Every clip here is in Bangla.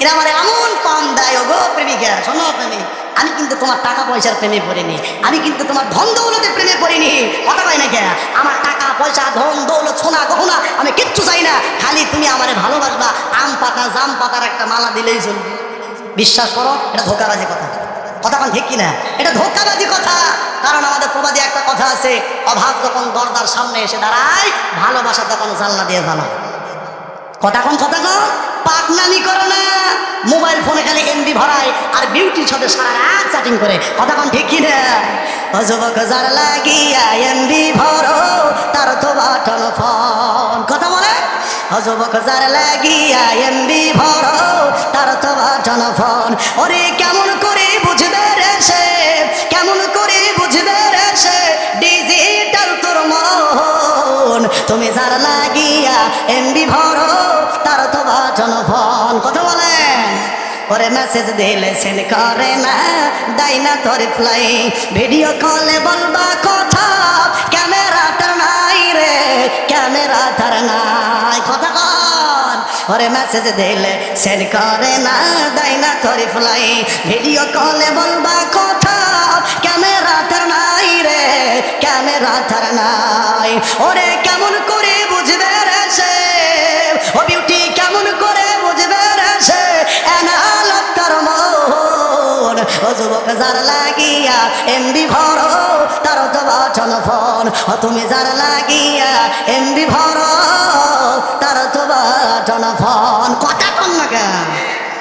এরা আমার এমন পাম দেয় ও গো প্রেমিকা, শোনো প্রেমিক আমি কিন্তু তোমার টাকা পয়সার প্রেমে পড়িনি, আমি কিন্তু তোমার ধন দৌলতের প্রেমে পড়িনি, কথা কয় না কে? আমার টাকা পয়সা ধন দৌলত, সোনা গহনা, আমি কিচ্ছু চাই না, খালি তুমি আমারে ভালোবাসবা, আম পাতা, জাম পাতার একটা মালা দিলেই চলবে। বিশ্বাস করো, এটা ধোকাবাজি কথা। কথা কোন ঠিক কিনা? এটা ধোকাবাজি কথা। কারণ আমাদের প্রবাদী একটা কথা আছে, অভাব যখন দরদার সামনে এসে দাঁড়ায়, ভালোবাসা তখন জানলা দিয়ে জানায় কথা কোন কথা কোন। পাকনামি করো না। মোবাইল ফোনে খালি এমবি ভরায় আর বিউটির সাথে সারা রাত চ্যাটিং করে। কথা কোন ঠিক কিনা? অযুবক যার লাগিয়া এমবি ভরো, তার তো বাটন ফোন। কথা বলে? অযুবক যার লাগিয়া এমবি ভরো, তার তো বাটন ফোন। ওরে তুমি যার লাগিয়া এমবি ভরো তার তো বাটন ফোন কথা বলেন? ওরে মেসেজ দিলে সেন করে না, দেয় না তোর রিপ্লাই ভিডিও কলে বলবা কথা ক্যামেরাটার নাই রে ক্যামেরাটার নাই। কথা কন মেসেজ দিলে সেন করে না, দেয় না তোর রিপ্লাই ভিডিও কলে বলবা কথা ক্যামেরাটার নাই রে ক্যামেরাটার নাই। ওরে ও যুবক যার লাগিয়া এমবি ভরো, তার তো বাটন ফোন ও তুমি যার লাগিয়া এমবি ভরো, তার তো বাটন ফোন কথা কন না কেন?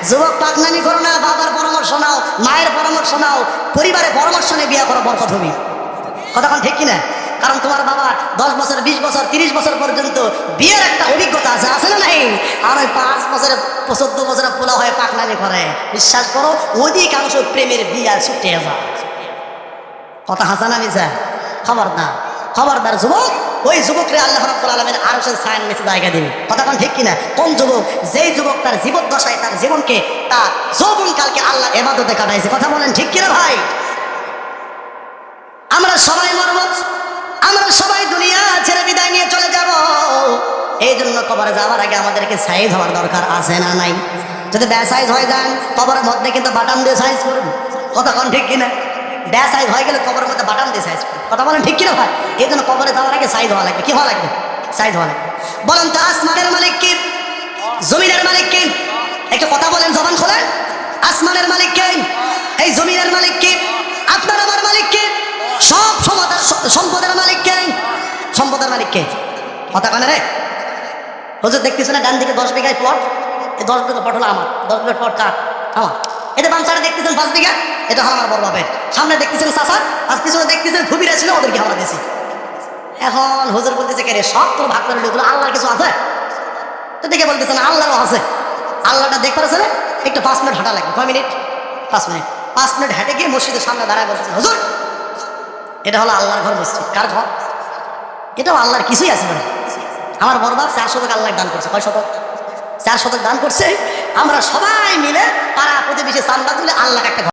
যুবক পাকনামি করো না, বাবার পরামর্শ নাও, মায়ের পরামর্শ নাও, পরিবারের পরামর্শ নিয়ে বিয়ে করো বরকত হবি। কতক্ষণ ঠিক কিনা? কারণ তোমার বাবা দশ বছর, বিশ বছর, তিরিশ বছর পর্যন্ত বিয়ের একটা অভিজ্ঞতা আছে আছে না নাই? আর ওই পাঁচ বছরে চোদ্দ বছরে পোলা হয়ে পাকনামি করে। বিশ্বাস করো, অধিকাংশ প্রেমের বিয়া ছুটে যায়। কথা হাসানা মিশা খবরদার খবরদার যুবক, ওই যুবকরে আল্লাহ রব্বুল আলমের আরও সে সায়ন মেসে জায়গা দিবে কথা কোন ঠিক কিনা? কোন যুবক? যেই যুবক তার জীবন দশায় তার জীবনকে, তার যৌবন কালকে আল্লাহ এবাদতে কাটাইছে। কথা বলেন ঠিক কিনা ভাই আমরা সবাই মরব আমরা সবাই দুনিয়া ছেড়ে বিদায় নিয়ে চলে যাব এই জন্য কবরে যাওয়ার আগে আমাদেরকে সাইজ হওয়ার দরকার আছে না নাই? যদি ব্যাসাইজ হয়ে যান, কবরের মধ্যে কিন্তু বাটাম দিয়ে সাইজ করুন। কোন ঠিক কিনা? ব্যাসাইজ হয়ে গেলে কবরের মধ্যে বাটাম দিয়ে সাইজ করুন। কথা বলেন ঠিক কিনা ভাই? এই জন্য কবরে যাওয়ার আগে সাইজ হওয়া লাগবে। কি হওয়া লাগবে? সাইজ হওয়া লাগবে। বলেন তো আসমানের মালিক কি? জমিনের মালিক কি? একটু কথা বলেন, জবান খোলেন। আসমানের মালিক কে? এই জমিনের মালিক কে? আপনার আমার মালিক কে? সব সম্পদের মালিক কে? সম্পদের মালিক কে? কথা কানে রে? হুজুর দেখতেছে না? ডান দিকে দশ বিঘায় প্লট এই দশ বিঘা প্লট হলো আমার। দশ বিঘা প্লট কার? আমার। এটা বাম সাইডে দেখতেছেন পাঁচ বিঘা এটা আমার বড় বাপের। সামনে দেখতেছেন চাষা আর পিছনে দেখতেছেন খুবিরা ছিল, ওদেরকে আমরা দিয়েছি। এখন হুজুর বলতেছে, কে রে, সব তোর ভাগ করে নিয়ে আল্লাহর কিছু আছে? তো দেখে বলতেছেন আল্লাহরও আছে। আল্লাহটা দেখতে পারছে না, একটু পাঁচ মিনিট হাঁটা লাগবে। কয় মিনিট? পাঁচ মিনিট। পাঁচ মিনিট হেঁটে গিয়ে মসজিদের সামনে দাঁড়ায় বলতেছে, হুজুর, এটা হলো আল্লাহর ঘর মসজিদ। কার ঘর? এটাও আল্লাহর কিছুই আছে মানে আমার বড় বাপ চার শতক আল্লাহ দান করছে। কয় শতক? চার শতক দান করছে। আমরা সবাই মিলে পাড়া প্রতিবেশী চান্দা তুলে আল্লাহকে একটা